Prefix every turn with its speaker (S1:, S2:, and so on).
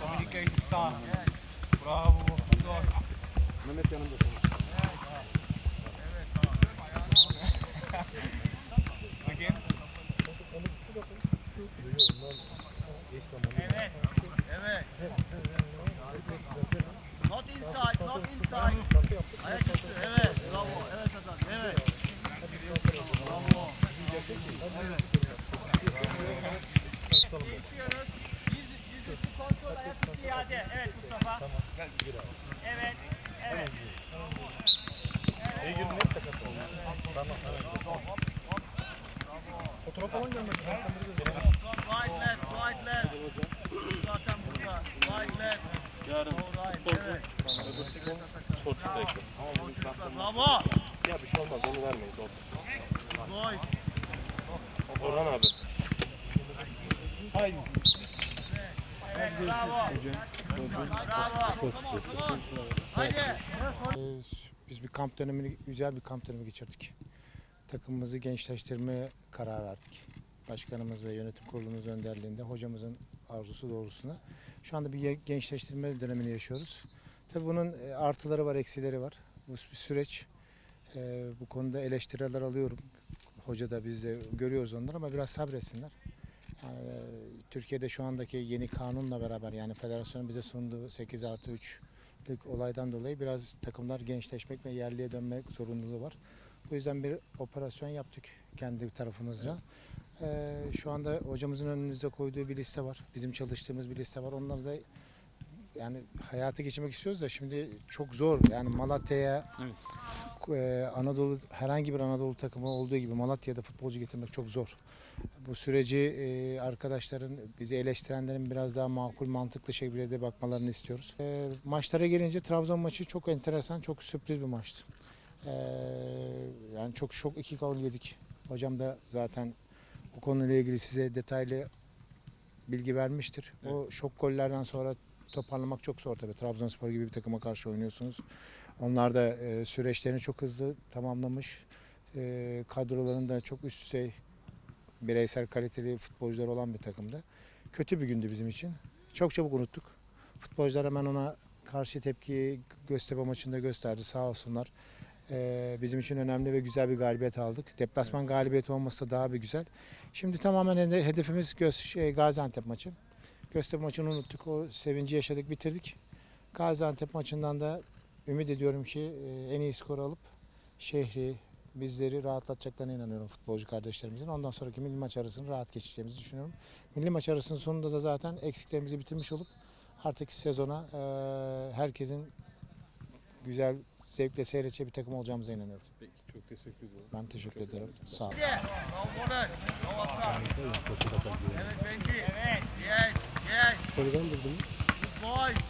S1: Communicate sağ. Bravo.
S2: Mehmet yanımda sana.
S1: Again.
S3: Evet. Evet. Not inside, not inside. Ayaküstü. Evet. Bravo. Evet adam. Evet. Bravo. Geçiyoruz. Yüz, yüzüstü kontrol ayaküstü iade. Evet Mustafa. Evet. Evet.
S2: Şey günü net sakat oldu. Tamam tamam. Fotoğraf falan gelmedi.
S3: Right left, right left. Zaten burada. Right left.
S2: Yarın.
S3: Evet. Bravo.
S2: ya bir şey olmaz onu vermeyiz o kısmı.
S3: Boys.
S2: Orhan abi.
S4: Ee, Biz bir kamp dönemini, güzel bir kamp dönemi geçirdik. Takımımızı gençleştirmeye karar verdik. Başkanımız ve yönetim kurulumuz önderliğinde hocamızın arzusu doğrultusunda. Şu anda bir gençleştirme dönemini yaşıyoruz. Tabii bunun e, artıları var, eksileri var. Bu bir süreç. Ee, Bu konuda eleştiriler alıyorum. Hoca da biz de görüyoruz onları ama biraz sabretsinler. Yani, e, Türkiye'de şu andaki yeni kanunla beraber yani federasyonun bize sunduğu 8 artı 3 lik olaydan dolayı biraz takımlar gençleşmek ve yerliye dönmek zorunluluğu var. Bu yüzden bir operasyon yaptık kendi tarafımızca. Ee, şu anda hocamızın önümüzde koyduğu bir liste var. Bizim çalıştığımız bir liste var. Onları da yani hayata geçirmek istiyoruz da şimdi çok zor. Yani Malatya'ya e, Anadolu herhangi bir Anadolu takımı olduğu gibi Malatya'da futbolcu getirmek çok zor. Bu süreci e, arkadaşların bizi eleştirenlerin biraz daha makul mantıklı şekilde bakmalarını istiyoruz. E, maçlara gelince Trabzon maçı çok enteresan, çok sürpriz bir maçtı. E, yani çok şok iki gol yedik. Hocam da zaten o konuyla ilgili size detaylı bilgi vermiştir. O şok gollerden sonra toparlamak çok zor tabii. Trabzonspor gibi bir takıma karşı oynuyorsunuz. Onlar da e, süreçlerini çok hızlı tamamlamış. E, kadrolarında çok üst düzey bireysel kaliteli futbolcular olan bir takımdı. Kötü bir gündü bizim için. Çok çabuk unuttuk. Futbolcular hemen ona karşı tepkiyi Göztepe maçında gösterdi sağ olsunlar. E, bizim için önemli ve güzel bir galibiyet aldık. Deplasman galibiyeti olması da daha bir güzel. Şimdi tamamen hede- hedefimiz Göz, şey, Gaziantep maçı. Göztepe maçını unuttuk. O sevinci yaşadık, bitirdik. Gaziantep maçından da ümit ediyorum ki e, en iyi skoru alıp şehri, bizleri rahatlatacaklarına inanıyorum futbolcu kardeşlerimizin. Ondan sonraki milli maç arasını rahat geçeceğimizi düşünüyorum. Milli maç arasının sonunda da zaten eksiklerimizi bitirmiş olup artık sezona e, herkesin güzel, zevkle seyredeceği bir takım olacağımıza inanıyorum.
S2: Peki çok teşekkür ederim.
S4: Ben teşekkür ederim. Sağ olun.
S2: Good boys.